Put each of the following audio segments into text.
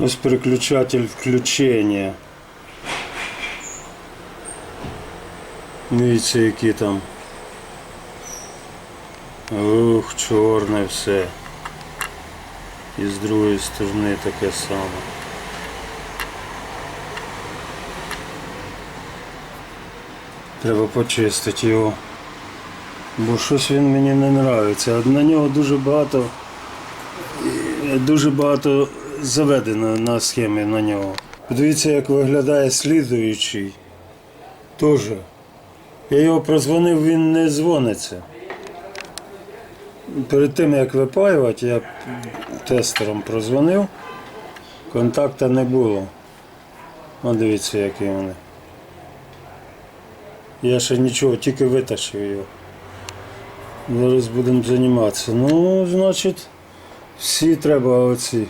Ось переключатель включення. Дивіться, які там. Ух, чорне все. І з другої сторони таке саме. Треба почистити його. Бо щось він мені не подобається. На нього дуже багато дуже багато заведено на схемі на нього. Подивіться, як виглядає слідуючий. Теж. Я його прозвонив, він не дзвониться. Перед тим як випаювати, я тестером прозвонив, контакта не було. О, дивіться, які вони. Я ще нічого, тільки витащив його. Зараз будемо займатися. Ну, значить, всі треба оці.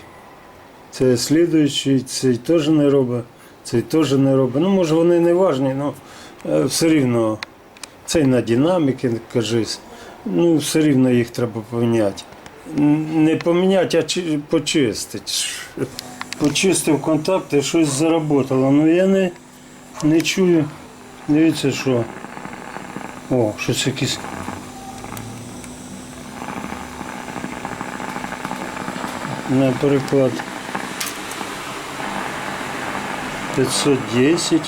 Це слідуючий, цей теж не робить, цей теж не робить. Ну, може вони не важні, але все рівно цей на динаміки, кажись. Ну, все рівно їх треба поміняти. Не поміняти, а чи- почистити. Почистив контакти, щось заработало. Ну я не, не чую. Дивіться, що. О, щось якесь. Наприклад, 510.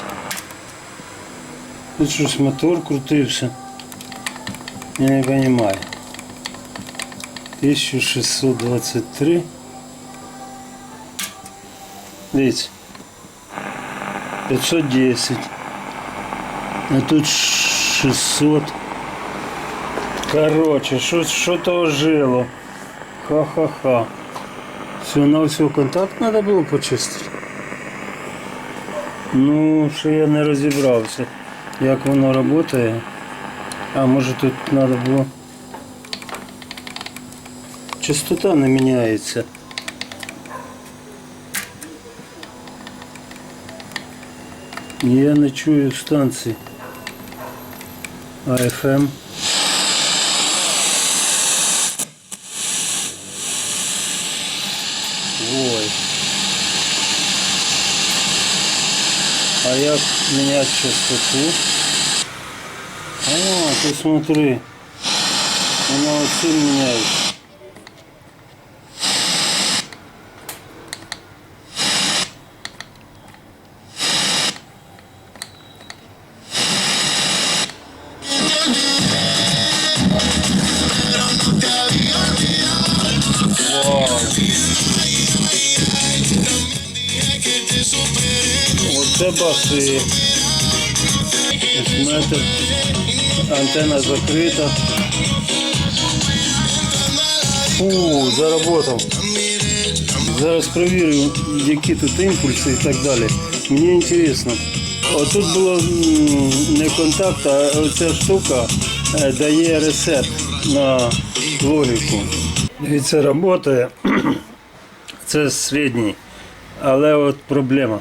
Тут щось мотор крутився. Я не розумію. 1623. Дивіться. 510. А тут 600. Короче, що, що то ожило. Ха-ха-ха. Все, на все контакт треба було почистити. Ну, що я не розібрався, як воно працює. А може тут треба було. Частота не міняється. Я не чую станції. АФМ. Ой. А як менять частоту? А, ты смотри. Она вот сильно меняется. Антенна. Фу, заработав. Зараз перевірю, які тут імпульси і так далі. Мені цікаво. Отут було не контакт, а оця штука е, дає ресет на логіку. Дивіться, працює. Це середній. Але от проблема.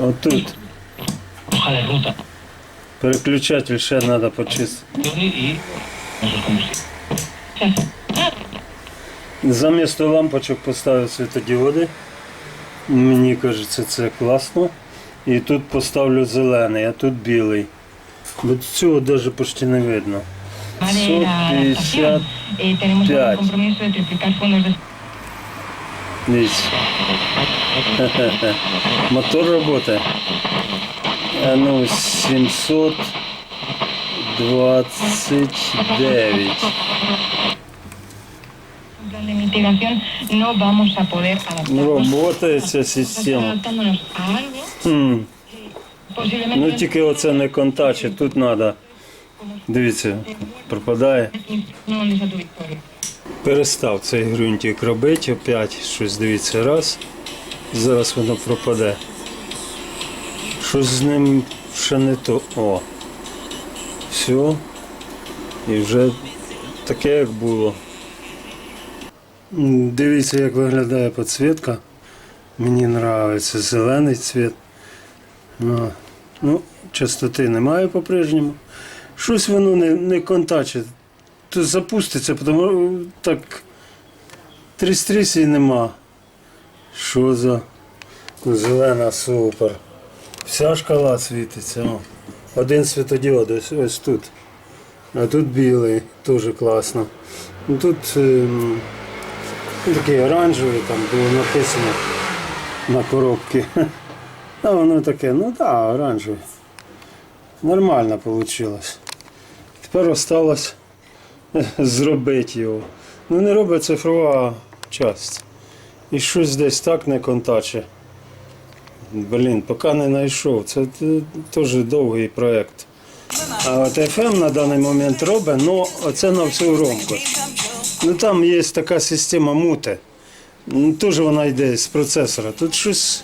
Отут. ruta Переключатель ще треба почистити. combustibles. Лампочок поставив світодіоди. Мені кажеться, це класно. І тут поставлю зелений, а тут білий. Бо цього навіть почти не видно. de la adaptación. Eh, tenemos Ya. el compromiso de triplicar fondos de Дивіться. Мотор працює. А ну, 729. plan de mitigación no vamos a poder adaptarnos. Работає ця система. Ну тільки оце не контаче, тут треба. Дивіться, пропадає. Перестав цей ґрунтик робити, опять щось дивіться, раз. Зараз воно пропаде. Щось з ним ще не то. О. Все. І вже таке, як було. Дивіться, як виглядає підсвітка. Мені подобається зелений цвіт. Ну, ну, частоти немає по-прежньому. Щось воно не, не контачить. То запуститься, тому так Тріс-трісі нема. Що за зелена супер. Вся шкала світиться. О. Один світодіод ось, ось тут. А тут білий, теж класно. Ну, Тут ну, такий оранжевий, там було написано на коробці. А воно таке, ну так, оранжевий. Нормально вийшло. Тепер осталось зробити його. Ну не робить цифрова часть. І щось десь так не контаче. Блін, поки не знайшов. Це е, теж довгий проєкт. А от FM на даний момент робить, ну оце на всю громкость. Ну там є така система мути. Ну, теж вона йде з процесора. Тут щось.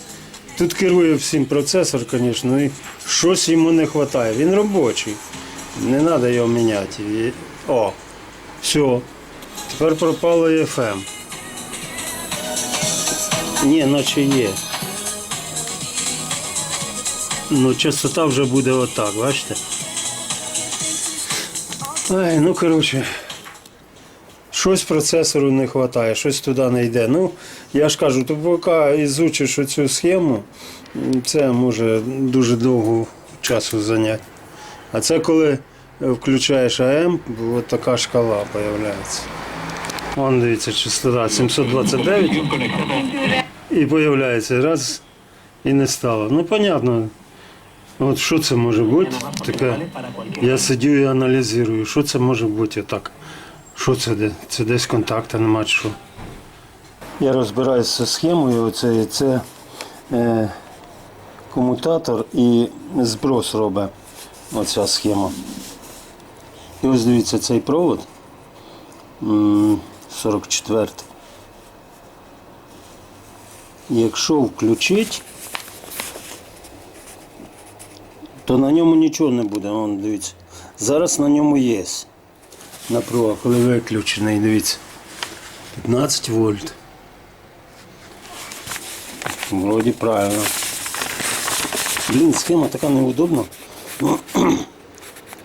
Тут керує всім процесор, звісно, і щось йому не вистачає. Він робочий. Не треба його міняти. І- О, все. Тепер пропало FM. Ні, наче є. Ну, частота вже буде отак, бачите? Ай, ну коротше. Щось процесору не вистачає, щось туди не йде. Ну, я ж кажу, то поки ізучиш цю схему, це може дуже довго часу зайняти. А це коли включаєш АМ, така шкала з'являється. Вон дивіться, частота 729 і з'являється раз і не стало. Ну, понятно. От що це може бути? Таке. Я сидю і аналізую, що це може бути отак. Що це де? Це десь контакта нема що. Я розбираюся з схемою. Оце, це е, комутатор і зброс робить оця схема. І ось дивіться цей провод. 44. Якщо включить, то на ньому нічого не буде. Вон, дивіться. Зараз на ньому є. Напруга, коли виключений, дивіться. 15 вольт. Вроді правильно. Блін, схема така неудобна. Ну,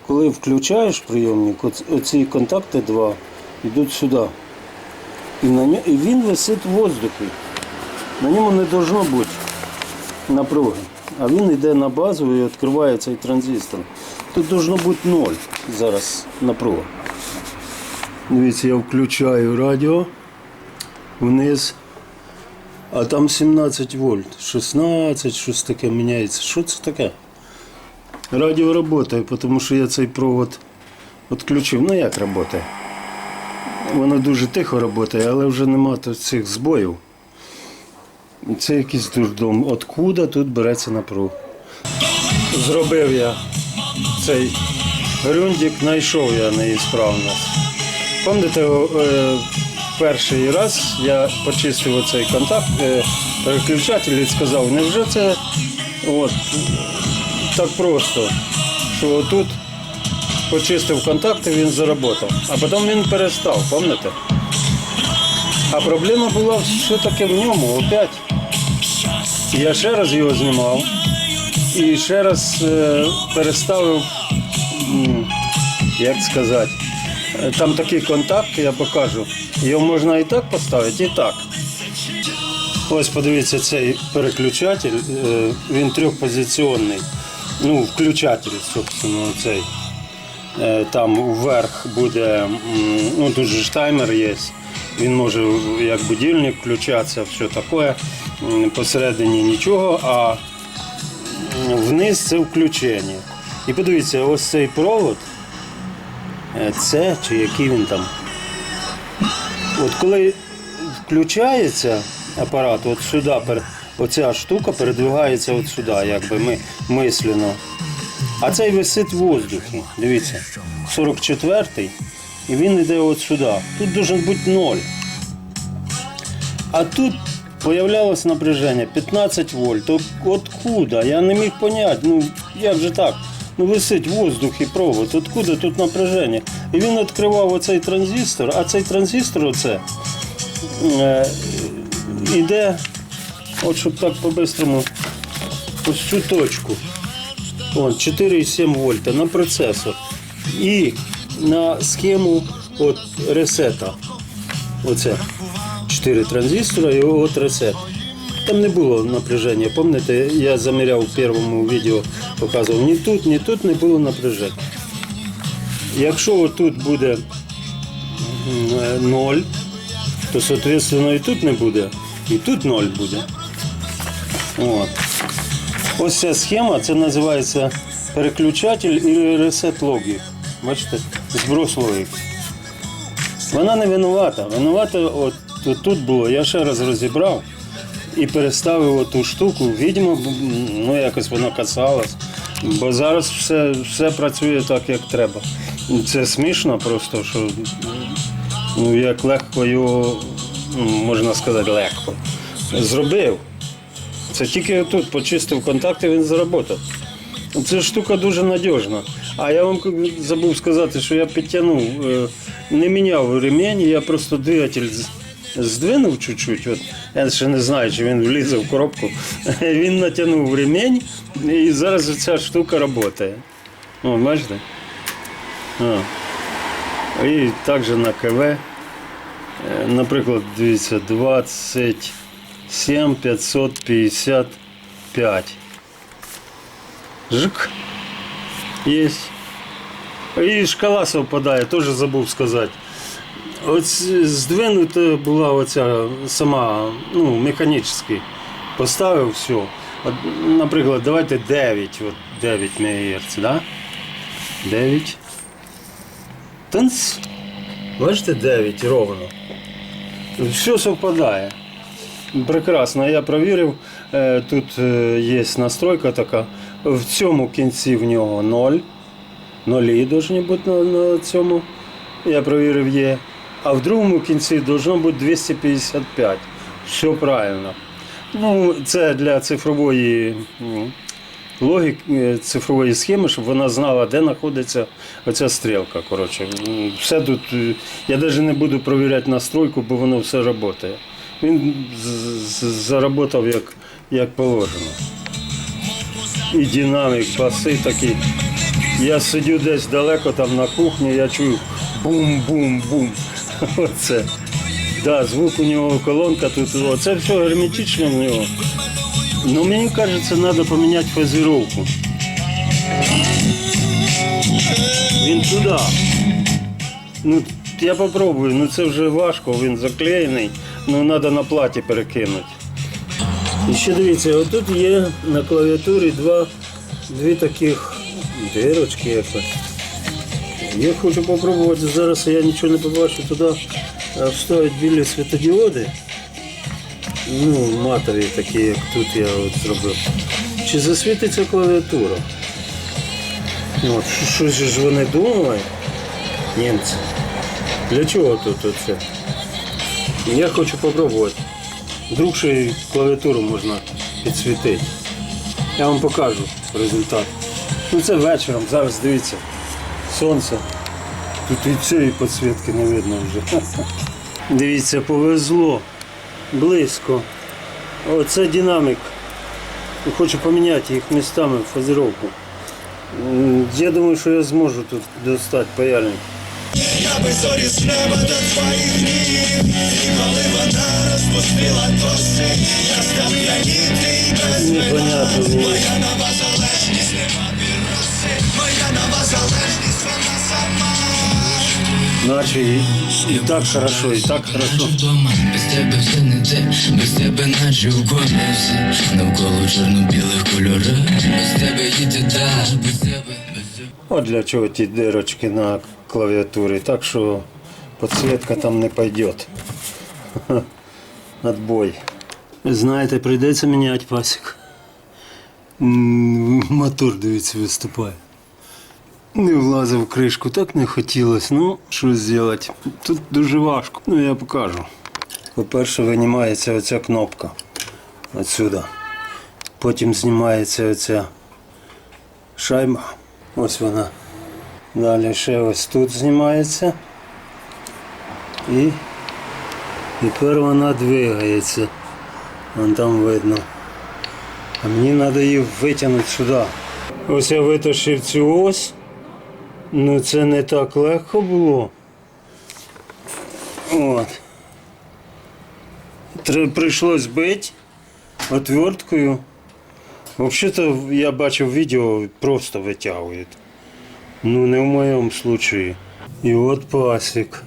Коли включаєш прийомник, оці контакти два йдуть сюди. І, на ньо- і він висить в воздухі. На ньому не должно бути напруги. А він йде на базу і відкриває цей транзистор. Тут должно бути ноль зараз напруга. Дивіться, я включаю радіо вниз. А там 17 вольт, 16, щось таке міняється. Що це таке? Радіо працює, тому що я цей провод відключив. Ну як працює? Воно дуже тихо працює, але вже нема цих збоїв. Це якийсь дурдом. Откуда тут береться напруга? Зробив я цей грюндик, знайшов я неісправність. Пам'ятаєте, е, перший раз я почистив оцей контакт, е, переключатель і сказав, невже це от, так просто, що отут почистив контакти, він заработав, а потім він перестав, пам'ятаєте? А проблема була все-таки в ньому опять. Я ще раз його знімав і ще раз е, переставив, як сказати, е, там такий контакт, я покажу. Його можна і так поставити, і так. Ось подивіться цей переключатель, е, він трьохпозиційний. Ну, включатель, собственно, цей. Там вверх буде, ну тут же ж таймер є. Він може як будильник включатися, все таке. Посередині нічого, а вниз це включення. І подивіться, ось цей провод, е, це чи який він там. От коли включається апарат, от сюди, оця штука передвигається от сюди, якби ми мислено. А цей висить в воздухі. Дивіться, 44-й, і він йде от сюди. Тут має бути ноль. А тут появлялось напряження 15 вольт. От, откуда? Я не міг поняти. Ну як же так? Ну висить воздух і провод. Откуда тут напряження? І він відкривав оцей транзистор, а цей транзистор оце е, іде, от щоб так по-бистрому, ось цю точку. Вон, 4,7 вольта на процесор. І на схему от ресета. Оце. 4 транзистора і от ресет. Там не було напряження. Пам'ятаєте, я заміряв в першому відео, показував, ні тут, ні тут не було напряження. Якщо отут буде 0, то соответственно і тут не буде, і тут 0 буде. От. Ось ця схема, це називається переключатель і ресет логік. Бачите, зброс логіки. Вона не винувата. Винувата от, от тут було. Я ще раз розібрав і переставив ту штуку. Відьмо, ну якось воно касалось. Бо зараз все, все працює так, як треба. Це смішно просто, що ну, як легко його, ну, можна сказати, легко. Зробив. Це тільки тут почистив контакти, він заработав. Ця штука дуже надіжна. А я вам забув сказати, що я підтягнув, е, не міняв ремінь, я просто двигатель здвинув чуть-чуть. От, я ще не знаю, чи він влізе в коробку. Він натягнув ремінь і зараз ця штука працює. О, бачите? А. І також на КВ. Е, Наприклад, дивіться, 27 555. Жик. Есть. І шкала совпадає, теж забув сказати. От здвинута була оця сама, ну, механічно. Поставив все. От, наприклад, давайте 9, от 9 МГц, да? 9. Танц. Бачите, 9 ровно. Все совпадає. Прекрасно, я провірив. е, Тут е, є настройка така. В цьому кінці в нього 0. Нолі повинні бути на цьому. Я провірив є. А в другому кінці должно бути 255. Все правильно. Ну, це для цифрової логіки, цифрової схеми, щоб вона знала, де знаходиться оця стрілка. Коротше. Все тут, е, я навіть не буду провіряти настройку, бо воно все працює. Він заработав як, як положено. І динамік, баси такі. Я сидю десь далеко там на кухні, я чую бум-бум-бум. Оце. Да, звук у нього колонка тут. Оце все герметично в нього. Ну мені кажеться, треба поміняти фазировку. Він туди. Ну, я попробую, ну це вже важко, він заклеєний, ну треба на платі перекинути. І ще дивіться, отут є на клавіатурі два, дві таких дирочки якось. Я хочу попробувати, зараз я нічого не побачу, туди вставити білі світодіоди. Ну, матові такі, як тут я от зробив. Чи засвітиться клавіатура? От, щось ж вони думали, німці. Для чого тут оце? Я хочу попробувати. Вдруг ще клавіатуру можна підсвітити. Я вам покажу результат. Ну це вечором, зараз дивіться. Сонце. Тут і цієї підсвітки не видно вже. Дивіться, повезло. Близько. Оце динамік. Хочу поміняти їх містами в фазировку. Я думаю, що я зможу тут достати паяльник. Я би зорі з неба до твоїх ніг І коли вона розпустила коси Я став п'яніти і без Непонятно. ну. Моя нова Наче і, і так хорошо, і так хорошо. вдома, без тебе все не те, без тебе наче в космосі Навколо чорно-білих кольорах, без тебе їде так, без тебе, без тебе От для чого ті дирочки на клавіатурі. Так що підсвітка там не пойде. Отбой. Знаєте, прийдеться міняти пасік. Мотор, дивіться, виступає. Не влазив в кришку, так не хотілося. Ну, що зробити? Тут дуже важко. Ну, я покажу. По-перше, винімається оця кнопка. Отсюда. Потім знімається оця шайба. Ось вона. Далі ще ось тут знімається. І тепер вона двигається. Вон там видно. А мені треба її витягнути сюди. Ось я витащив цю ось. Ну це не так легко було. От. Прийшлось бити отверткою. Взагалі-то я бачив відео, просто витягують. Ну, не в моєму случаї. І от пасік.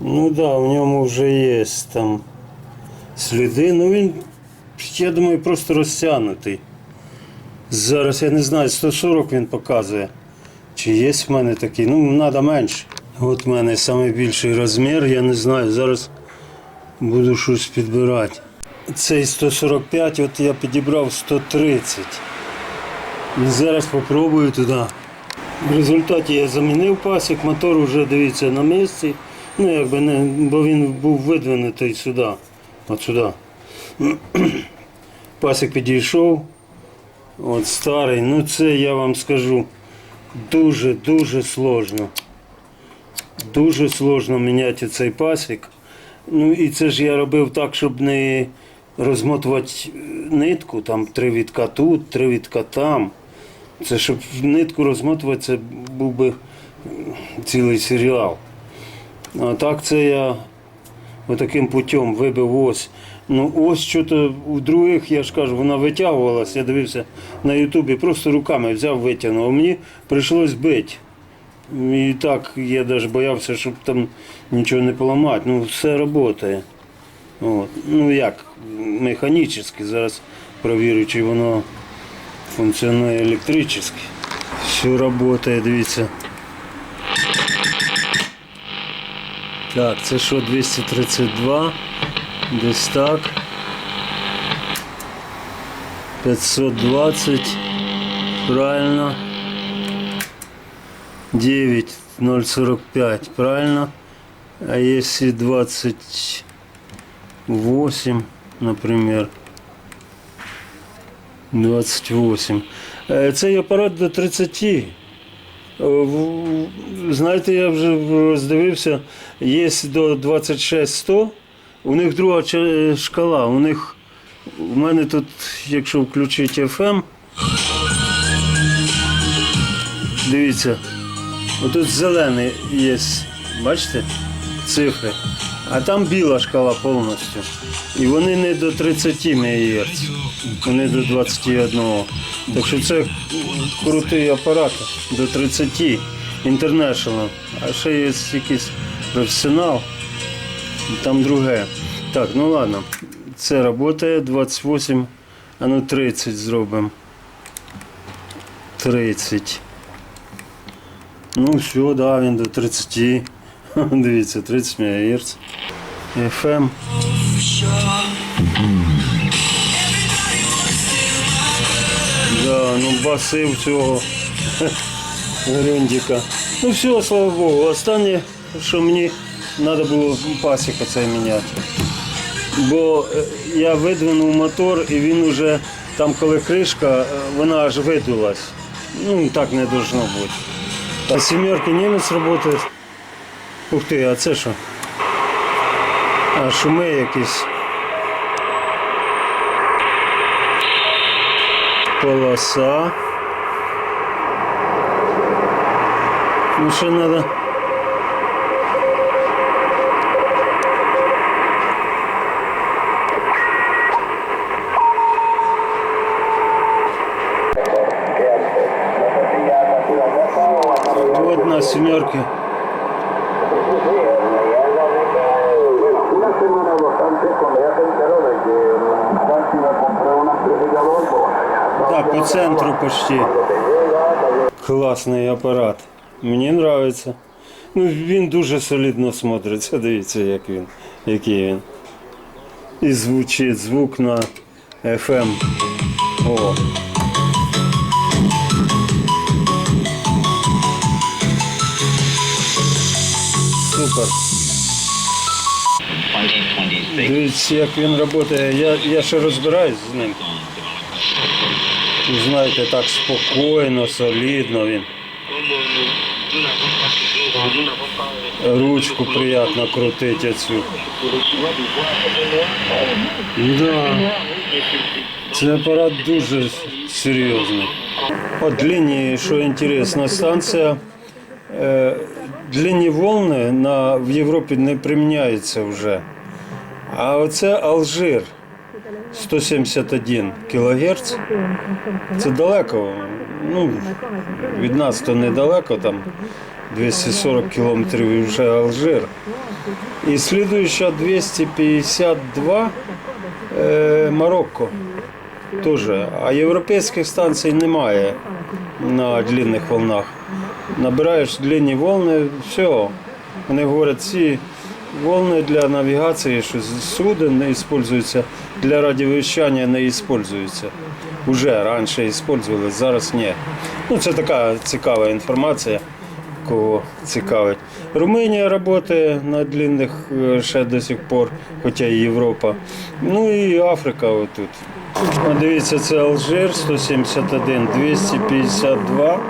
Ну да, в ньому вже є там сліди. Ну він, я думаю, просто розтягнутий. Зараз я не знаю, 140 він показує. Чи є в мене такий? Ну, треба менше. От в мене найбільший розмір, я не знаю. Зараз буду щось підбирати. Цей 145, от я підібрав 130. І зараз спробую туди. В результаті я замінив пасік, мотор вже дивіться на місці. Ну, якби не, бо він був видвинутий сюди. От сюди. Пасік підійшов. От старий. Ну це я вам скажу дуже-дуже сложно. Дуже сложно міняти цей пасік. Ну і це ж я робив так, щоб не розмотувати нитку, там три вітка тут, три вітка там. Це щоб нитку розмотувати, це був би цілий серіал. А так це я отаким путем вибив ось. Ну ось що-то у других, я ж кажу, вона витягувалася, я дивився на Ютубі, просто руками взяв, витягнув. А мені прийшлось бити. І так я навіть боявся, щоб там нічого не поламати. Ну, все працює. От. Ну як, механічно, зараз провірю, чи воно функціонує електрично. Все працює, дивіться. Так, це що 232, десь так. 520, правильно. 9,045, правильно. А если 28, например, 28. Е, Цей апарат до 30. Е, Знаєте, я вже роздивився, є до 26-100, у них друга шкала. У них, у мене тут, якщо включити FM, дивіться, отут зелений є, бачите, цифри, а там біла шкала повністю. І вони не до 30 МГц, вони до 21. Так що це крутий апарат до 30 International. А ще є якийсь професіонал, там друге. Так, ну ладно. Це працює 28, а ну 30 зробимо. 30. Ну все, да, він до 30. Дивіться, 30 МГц. FM. Да, ну баси в цього гриндіка. Ну все, слава Богу. Останнє, що мені треба було пасіка цей міняти. Бо е, я видвинув мотор і він уже там, коли кришка, е, вона аж видулась. Ну, так не должно бути. А сімерки німець працює. Ух ти, а це що? А шуми якісь. Полоса. Ну ще треба. Pues, Да, по центру почти. Класний апарат. Мені подобається. Ну, він дуже солідно смотриться, дивіться, як він, який він. І звучить звук на FM. О. 2026. Дивіться, як він працює. Я, я ще розбираюсь з ним. Знаєте, так спокійно, солідно він. Ручку приємно крутити цю. Да. Це апарат дуже серйозний. От длинні, що інтересно, станція. Длинні волни на, в Європі не приміняються вже. А оце Алжир 171 кГц. Це далеко. Ну, від нас то недалеко, там 240 кілометрів вже Алжир. І слідуюча 252 е, Марокко. Тоже. А європейських станцій немає на длинних волнах. Набираєш длинні волни, все. Вони говорять, ці волни для навігації, що суден не використовуються, для радіовещання не використовуються. Уже раніше використовували, зараз ні. Ну, це така цікава інформація, кого цікавить. Румунія працює на длинних е, ще до сих пор, хоча і Європа. Ну і Африка отут. Дивіться, це Алжир 171, 252.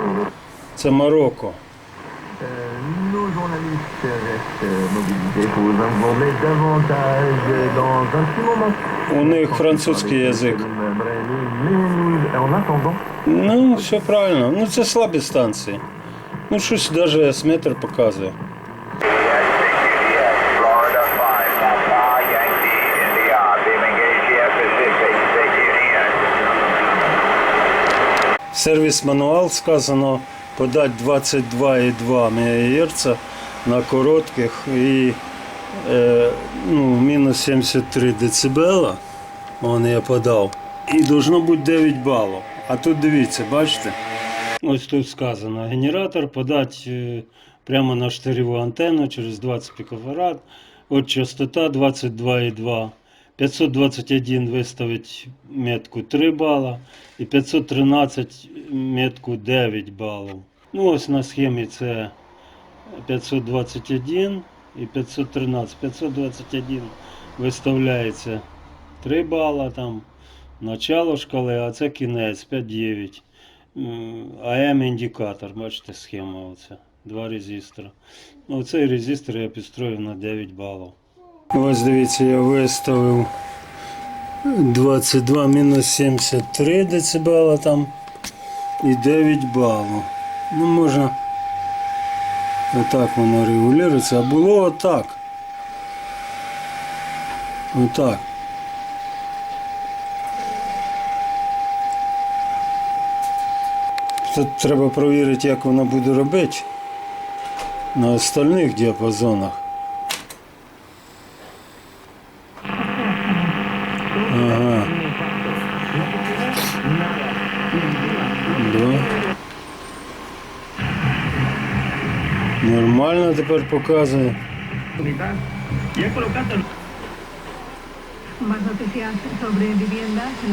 Це Марокко. Nos. У них французький язик. Ну, все правильно. Ну це слабі станції. Ну, щось навіть есметр показує. Florida 5, Papa Yankee India, beaming AGF Pacific, take union. Сервіс мануал сказано подати 22,2 МГц на коротких і е, ну, мінус 73 дБ. Вон я подав. І должно бути 9 балів. А тут дивіться, бачите? Ось тут сказано, генератор подати е, прямо на штиреву антенну через 20 пікофарад. От частота 22,2. 521 виставить метку 3 бала і 513 метку 9 балів. Ну ось на схемі це 521 і 513. 521 виставляється 3 бала там, начало шкали, а це кінець 5,9. М, АМ індикатор, бачите схема оце. Два резистора. Ну, цей резистор я підстроїв на 9 балів. Ось дивіться, я виставив 22 мінус 73 дБ там і 9 балів. Ну, можна отак воно регулюється, а було отак. Отак. Тут треба перевірити, як воно буде робити на остальних діапазонах. Ага. Да. Нормально тепер показує.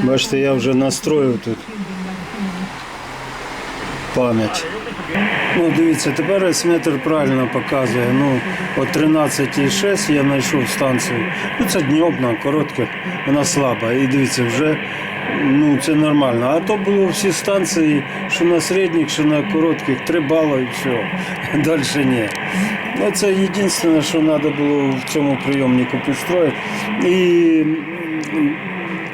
Бачите, я вже настроїв тут пам'ять. Ну, дивіться, тепер есметр правильно показує. Ну, от 13,6 я знайшов станцію. Ну, це дньобна, коротка, вона слаба. І дивіться, вже ну, це нормально. А то було всі станції, що на середніх, що на коротких, 3 бали і все. Далі ні. Ну, це єдине, що треба було в цьому прийомнику підстроїти. І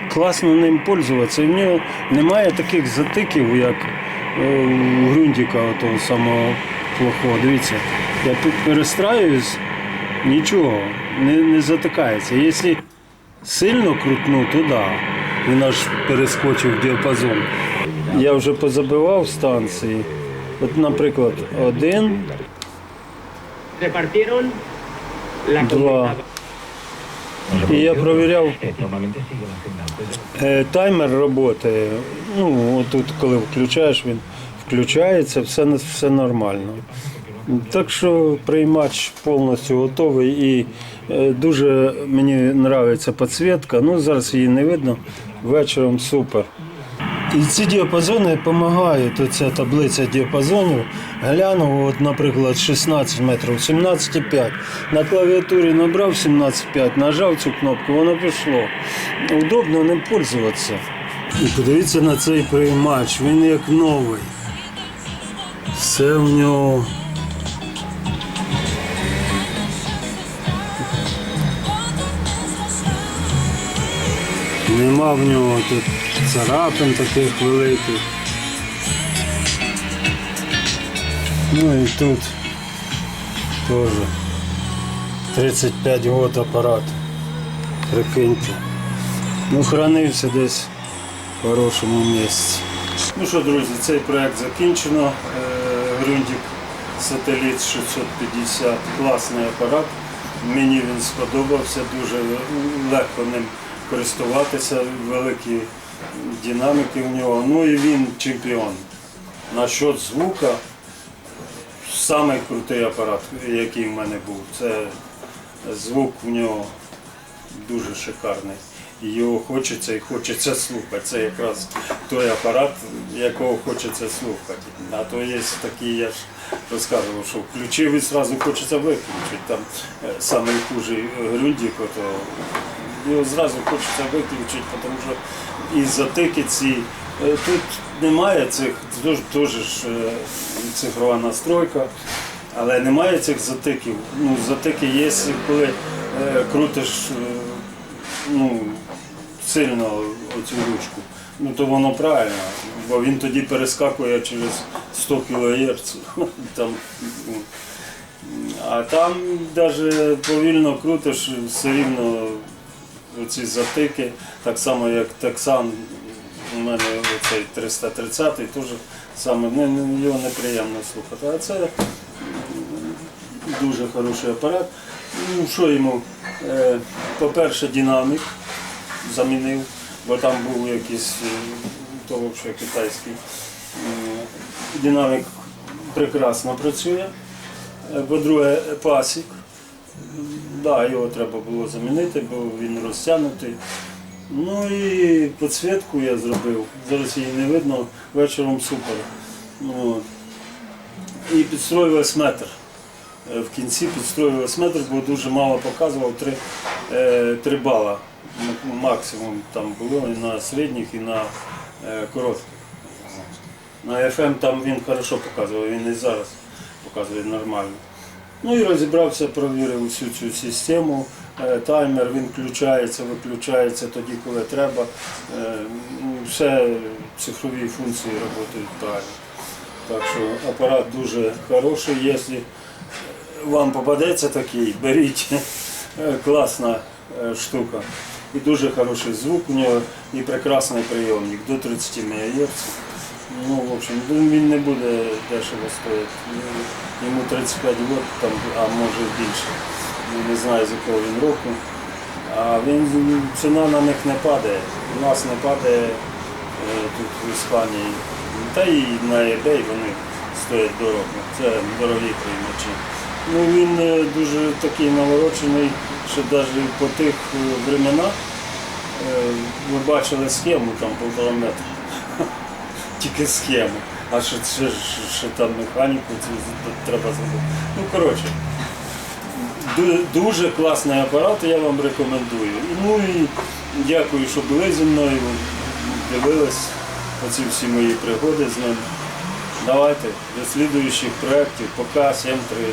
класно ним пользуватися. І в нього немає таких затиків, як е, у ґрунтика того самого плохого. Дивіться, я тут перестраююсь, нічого, не, не затикається. Якщо сильно крутну, то да. Він аж перескочив діапазон. Я вже позабивав станції. От, наприклад, один, repartieron la два. І я провіряв. Е, Таймер роботи. Ну, отут, коли включаєш, він включається, все, все нормально. Так що приймач повністю готовий і е, дуже мені подобається підсвітка. Ну, зараз її не видно. Вечором супер. І ці діапазони допомагають. Оця таблиця діапазонів. Глянув, от, наприклад, 16 метрів, 17,5. На клавіатурі набрав 17,5, нажав цю кнопку, воно пішло. Удобно ним пользуватися. І подивіться на цей приймач, він як новий. Все в нього. Нема в нього тут царапин таких великих. Ну і тут теж 35 год апарат. Прикиньте. Ну, хранився десь в хорошому місці. Ну що, друзі, цей проект закінчено. Е, Грюндік сателіт 650. Класний апарат. Мені він сподобався, дуже легко ним користуватися, великі динаміки в нього. Ну і він чемпіон. Насчет звука, самий крутий апарат, який в мене був. Це звук в нього дуже шикарний. Його хочеться і хочеться слухати. Це якраз той апарат, якого хочеться слухати. А то є такі, я ж розказував, що включив і одразу хочеться виключити. Там е, самий Грюндік, то його зразу хочеться виключити, тому що і затики ці. е, Тут немає цих, теж ж е, цифрова настройка, але немає цих затиків. Ну, затики є, коли е, крутиш ну, сильно оцю ручку, ну то воно правильно, бо він тоді перескакує через 100 кГц. Ну, а там навіть повільно крутиш, все рівно оці затики, так само як Texan, у мене оцей 330-й, теж саме, ну, його неприємно слухати. А це дуже хороший апарат. Ну, що йому? Е, По-перше, динамік замінив, бо там був якийсь, е, то взагалі китайський. Е, Динамік прекрасно працює. По-друге, пасік. Да, його треба було замінити, бо він розтягнутий. Ну і підсвітку я зробив. Зараз її не видно, вечором супер. Ну. І підстроювався метр. Е, В кінці підстроювався метр, бо дуже мало показував 3, е, 3 бала. Максимум там було і на середніх, і на е, коротких. На FM там він хорошо показував, він і зараз показує нормально. Ну і розібрався, провірив всю цю систему. Е, Таймер він включається, виключається тоді, коли треба. Е, ну, Все цифрові функції працюють правильно. Так що апарат дуже хороший. Якщо вам попадеться такий, беріть. Е, Класна штука. І дуже хороший звук у нього і прекрасний прийомник до 30 МГц. Ну, в общем, він не буде дешево стоїти. Йому 35 років, там, а може більше. Ну, Не знаю з якого він року. А він, ціна на них не падає. У нас не падає е, тут в Іспанії. Та і на eBay вони стоять дорого. Це дорогі приймачі. Ну, він е, дуже такий наворочений, що навіть по тих е, временах ви бачили схему там півтора метра тільки схему. А що, що, що там механіку це треба зробити. Ну, коротше, дуже класний апарат, я вам рекомендую. Ну і дякую, що були зі мною, дивились оці всі мої пригоди з ним. Давайте до слідуючих проєктів. Пока, всім 3